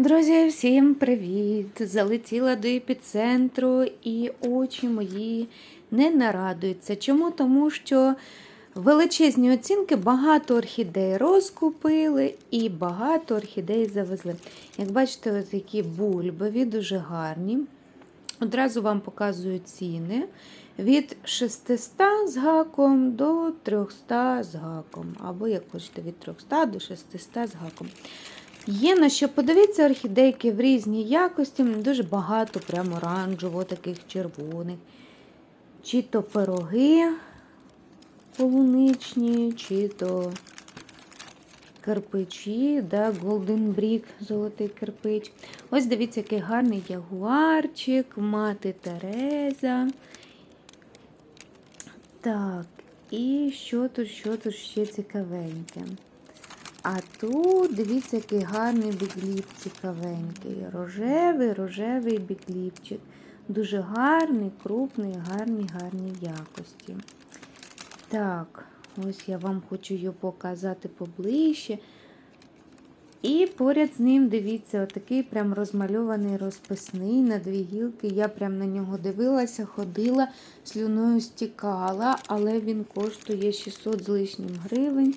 Друзі, всім привіт! Залетіла до епіцентру, і очі мої не нарадуються. Чому? Тому що величезні оцінки, багато орхідей розкупили і багато орхідей завезли. Як бачите, ось такі бульбові, дуже гарні. Одразу вам показую ціни. Від 600 з гаком до 300 з гаком. Або, як хочете, від 300 до 600 з гаком. Є на що подивіться орхідейки в різній якості, дуже багато, прямо оранжево, таких червоних. Чи то пироги полуничні, чи то кирпичі, да, Golden Brick, золотий кирпич. Ось дивіться, який гарний ягуарчик, мати Тереза. Так, і що тут, що тут ще цікавеньке? А тут, дивіться, який гарний бігліп цікавенький. Рожевий, рожевий бігліпчик. Дуже гарний, крупний, гарні, гарні якості. Так, ось я вам хочу його показати поближче. І поряд з ним, дивіться, отакий прям розмальований розписний на дві гілки. Я прям на нього дивилася, ходила, слюною стікала, але він коштує 600 з лишнім гривень.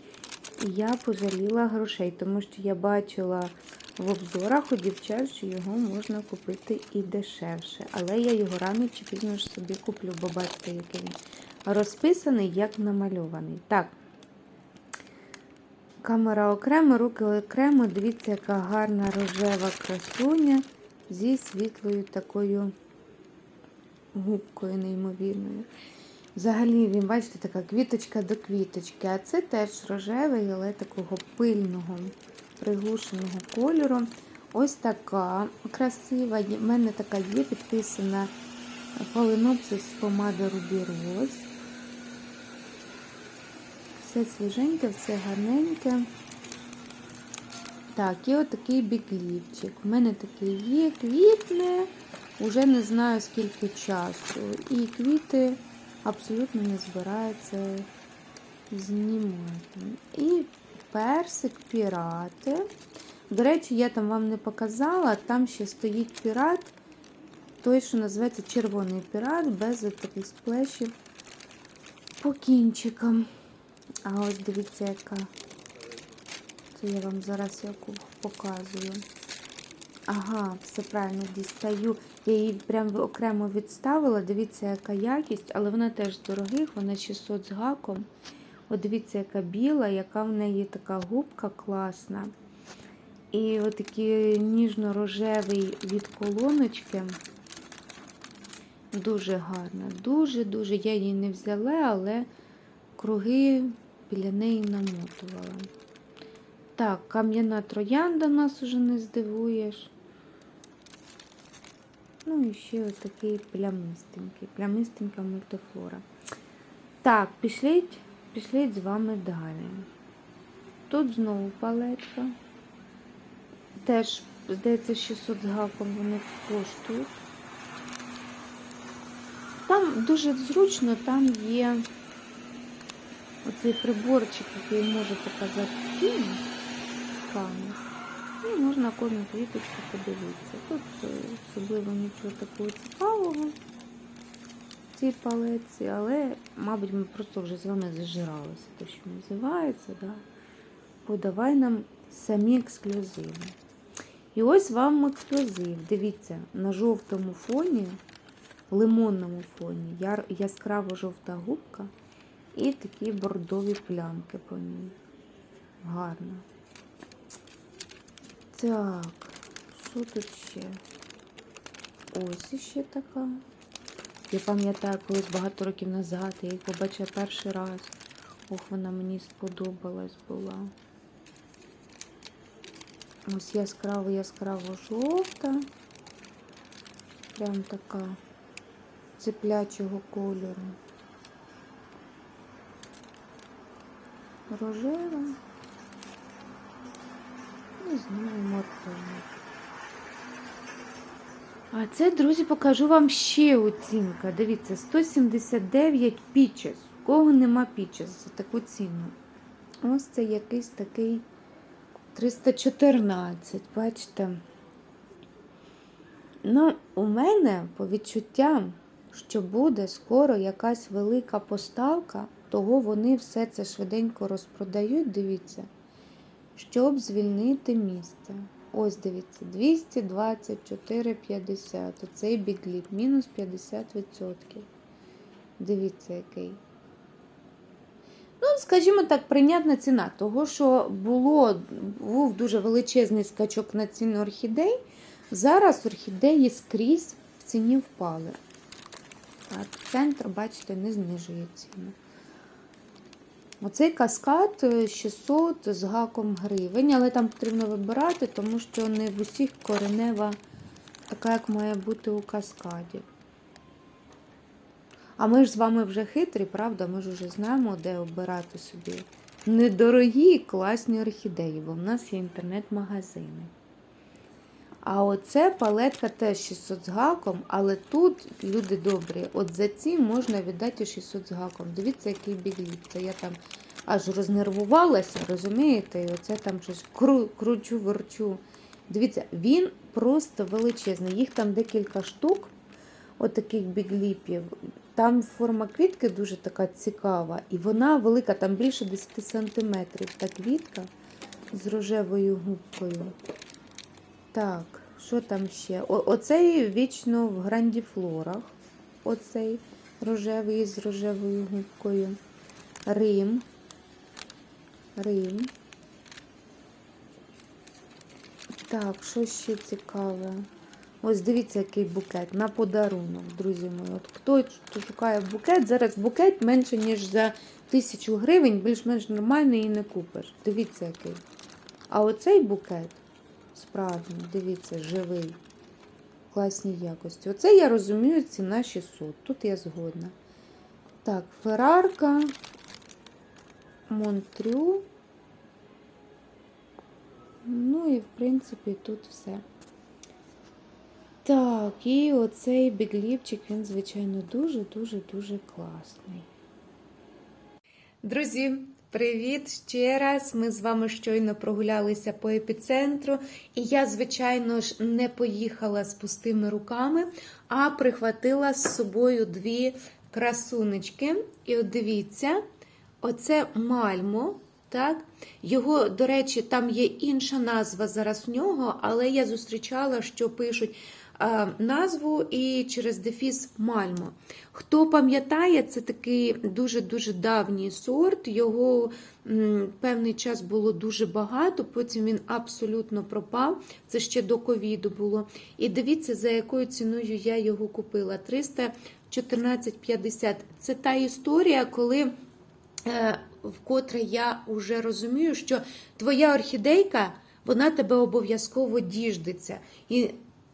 Я пожаліла грошей, тому що я бачила в обзорах у дівчат, що його можна купити і дешевше. Але я його рано чи пізно ж собі куплю, бо бачите, який він розписаний, як намальований. Так, камера окремо, руки окремо. Дивіться, яка гарна рожева красуня зі світлою такою губкою неймовірною. Взагалі, він, бачите, така квіточка до квіточки, а це теж рожевий, але такого пильного, приглушеного кольору. Ось така красива. У мене така є підписана Phalaenopsis помада Ruby Rose. Все свіженьке, все гарненьке. Так, і отакий біглівчик. У мене такий є, квітне, уже не знаю скільки часу. І квіти абсолютно не збирається знімати. І персик пірати. До речі, я там вам не показала, там ще стоїть пірат, той, що називається червоний пірат, без таких сплешів по кінчикам. А ось дивіться, яка. Це я вам зараз яку показую. Ага, все правильно дістаю. Я її прям окремо відставила. Дивіться, яка якість, але вона теж з дорогих, вона 600 з гаком. От дивіться, яка біла, яка в неї така губка класна. І отакий ніжно-рожевий від колоночки. Дуже гарна. Дуже-дуже. Я її не взяла, але круги біля неї намотувала. Так, кам'яна троянда нас уже не здивуєш. Ну і ще ось такий плямистенький, плямистенька мультифлора. Так, пішліть, пішліть з вами далі. Тут знову палетка. Теж, здається, 600 з гаком вони коштують. Там дуже зручно, там є оцей приборчик, який може показати ціну камінь. І можна кожну квіточку подивитися. Тут е, особливо нічого такого цікавого в цій палеці, але, мабуть, ми просто вже з вами зажиралися, те, що називається. Да? Подавай нам самі ексклюзиви. І ось вам ексклюзив. Дивіться, на жовтому фоні, лимонному фоні, яскраво жовта губка і такі бордові плямки по ній. Гарно. Так, що тут ще? Ось іще така. Я пам'ятаю, колись багато років назад я її побачила перший раз. Ох, вона мені сподобалась була. Ось яскраво яскраво жовта. Прям така цеплячого кольору. Рожева. Не знаю, морковна. А це, друзі, покажу вам ще оцінка. Дивіться, 179 пічес. У кого нема пічес за таку ціну? Ось це якийсь такий 314, бачите? Ну, у мене по відчуттям, що буде скоро якась велика поставка, того вони все це швиденько розпродають, дивіться, щоб звільнити місце. Ось дивіться, 224,50. Оцей бігліп, мінус 50%. Дивіться, який. Ну, скажімо так, прийнятна ціна, того, що було, був дуже величезний скачок на ціну орхідей. Зараз орхідеї скрізь в ціні впали. А центр, бачите, не знижує ціну. Оцей каскад е, 600 з гаком гривень, але там потрібно вибирати, тому що не в усіх коренева така, як має бути у каскаді. А ми ж з вами вже хитрі, правда? Ми ж вже знаємо, де обирати собі недорогі і класні орхідеї, бо в нас є інтернет-магазини. А оце палетка теж 600 з гаком, але тут, люди добрі, от за ці можна віддати 600 з гаком. Дивіться, який бігліп. Це я там аж рознервувалася, розумієте? І оце там щось кру, кручу, верчу. Дивіться, він просто величезний. Їх там декілька штук, отаких бігліпів. Там форма квітки дуже така цікава, і вона велика, там більше 10 сантиметрів. Та квітка з рожевою губкою. Так, що там ще? О, оцей вічно в грандіфлорах. Оцей рожевий з рожевою губкою. Рим. Рим. Так, що ще цікаве? Ось дивіться, який букет на подарунок, друзі мої. От хто шукає букет, зараз букет менше, ніж за тисячу гривень, більш-менш нормальний і не купиш. Дивіться, який. А оцей букет справжній, дивіться, живий, класній якості. Оце я розумію, ціна 600. Тут я згодна. Так, ферарка, Монтрю. Ну і, в принципі, тут все. Так, і оцей бігліпчик, він, звичайно, дуже-дуже-дуже класний. Друзі, привіт ще раз. Ми з вами щойно прогулялися по епіцентру. І я, звичайно ж, не поїхала з пустими руками, а прихватила з собою дві красунечки. І от дивіться, оце мальмо. Так? Його, до речі, там є інша назва зараз в нього, але я зустрічала, що пишуть назву і через дефіс Мальмо. Хто пам'ятає, це такий дуже-дуже давній сорт. Його певний час було дуже багато, потім він абсолютно пропав. Це ще до ковіду було. І дивіться, за якою ціною я його купила: 314,50. Це та історія, коли. Е, вкотре я вже розумію, що твоя орхідейка, вона тебе обов'язково діждеться. І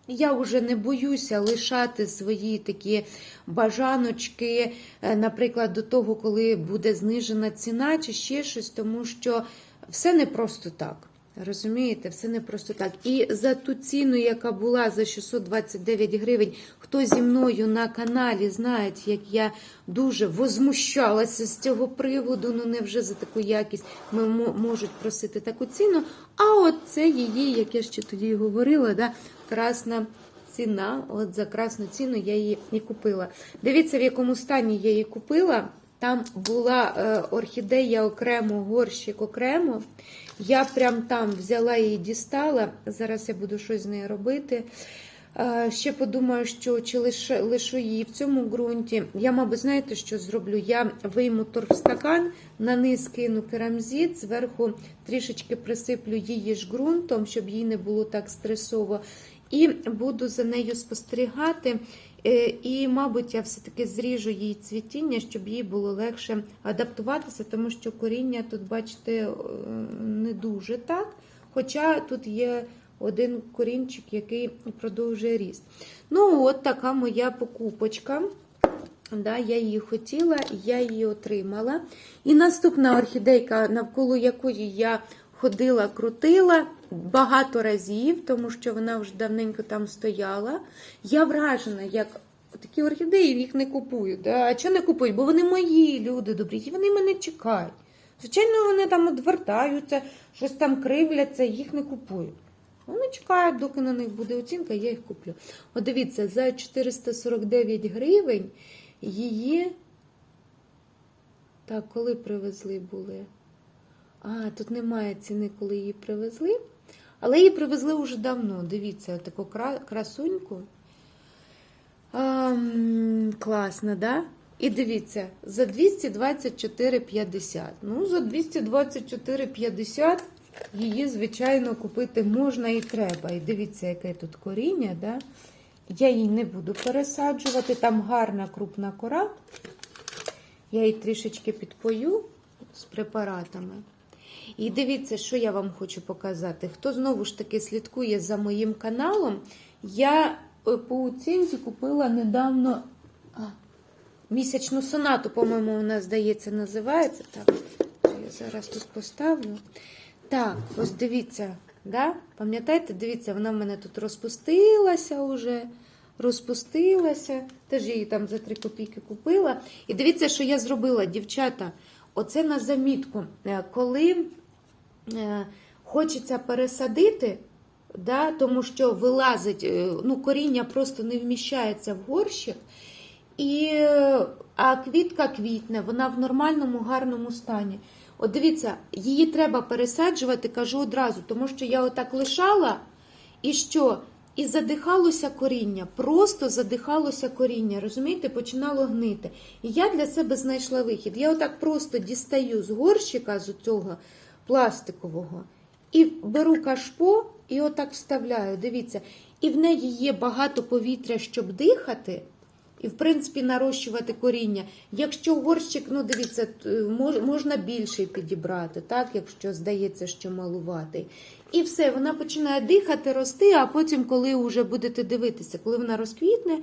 я вже не боюся лишати свої такі бажаночки, е, наприклад, до того, коли буде знижена ціна чи ще щось, тому що все не просто так. Розумієте, все не просто так. І за ту ціну, яка була за 629 гривень, хто зі мною на каналі знає, як я дуже возмущалася з цього приводу. Ну невже за таку якість ми можуть просити таку ціну? А от це її, як я ще тоді говорила, да, красна ціна. От за красну ціну я її і купила. Дивіться, в якому стані я її купила. Там була е, орхідея окремо, горщик окремо. Я прям там взяла її дістала. Зараз я буду щось з нею робити. Е, ще подумаю, що чи лише, лишу її в цьому ґрунті. Я, мабуть, знаєте, що зроблю? Я вийму торфстакан, на низ кину керамзит, зверху трішечки присиплю її ж ґрунтом, щоб їй не було так стресово. І буду за нею спостерігати. Е, І, мабуть, я все-таки зріжу її цвітіння, щоб їй було легше адаптуватися, тому що коріння тут, бачите, е, не дуже так. Хоча тут є один корінчик, який продовжує ріст. Ну, от така моя покупочка. Да, Я її хотіла, я її отримала. І наступна орхідейка, навколо якої я ходила, крутила багато разів, тому що вона вже давненько там стояла. Я вражена, як такі орхідеї їх не купують. Да? А чого не купують? Бо вони мої люди добрі, і вони мене чекають. Звичайно, вони там відвертаються, щось там кривляться, їх не купують. Вони чекають, доки на них буде оцінка, я їх куплю. От дивіться, за 449 гривень її. Так, коли привезли були? А, тут немає ціни, коли її привезли. Але її привезли вже давно. Дивіться, таку красуньку. А, класно, да? І дивіться, за 224,50. Ну, за 224,50 її, звичайно, купити можна і треба. І дивіться, яке тут коріння, да? Я її не буду пересаджувати, там гарна крупна кора. Я її трішечки підпою з препаратами. І дивіться, що я вам хочу показати. Хто знову ж таки слідкує за моїм каналом, я е, по оцінці купила недавно а, місячну сонату, по-моєму, вона, здається, називається. Так, я зараз тут поставлю. Так, ось дивіться, да? пам'ятаєте, дивіться, вона в мене тут розпустилася вже. Розпустилася, теж її там за 3 копійки купила. І дивіться, що я зробила, дівчата. Оце на замітку. Е, Коли хочеться пересадити, да, тому що вилазить, е, ну, коріння просто не вміщається в горщик. І, е, а квітка квітне, вона в нормальному, гарному стані. От дивіться, її треба пересаджувати, кажу одразу, тому що я отак лишала, і що? І задихалося коріння, просто задихалося коріння, розумієте, починало гнити. І я для себе знайшла вихід. Я отак просто дістаю з горщика, з цього пластикового, і беру кашпо і отак вставляю. Дивіться, і в неї є багато повітря, щоб дихати. І, в принципі, нарощувати коріння. Якщо горщик, ну дивіться, можна більший підібрати, так, якщо здається, що малуватий. І все, вона починає дихати, рости, а потім, коли вже будете дивитися, коли вона розквітне,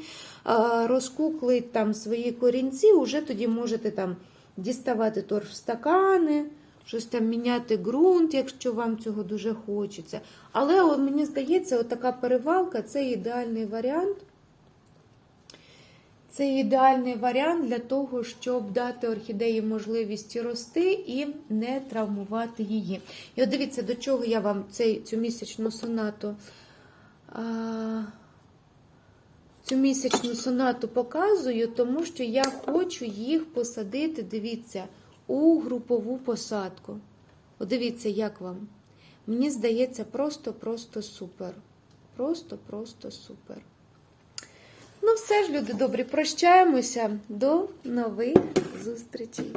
розкуклить там свої корінці, вже тоді можете там діставати торфстакани, щось там міняти ґрунт, якщо вам цього дуже хочеться. Але мені здається, от така перевалка це ідеальний варіант. Це ідеальний варіант для того, щоб дати орхідеї можливість рости і не травмувати її. І от дивіться, до чого я вам цей, цю місячну сонату. А, цю місячну сонату показую, тому що я хочу їх посадити, дивіться, у групову посадку. Подивіться, дивіться, як вам. Мені здається, просто-просто супер. Просто-просто супер. Ну, все ж, люди добрі, прощаємося. До нових зустрічей.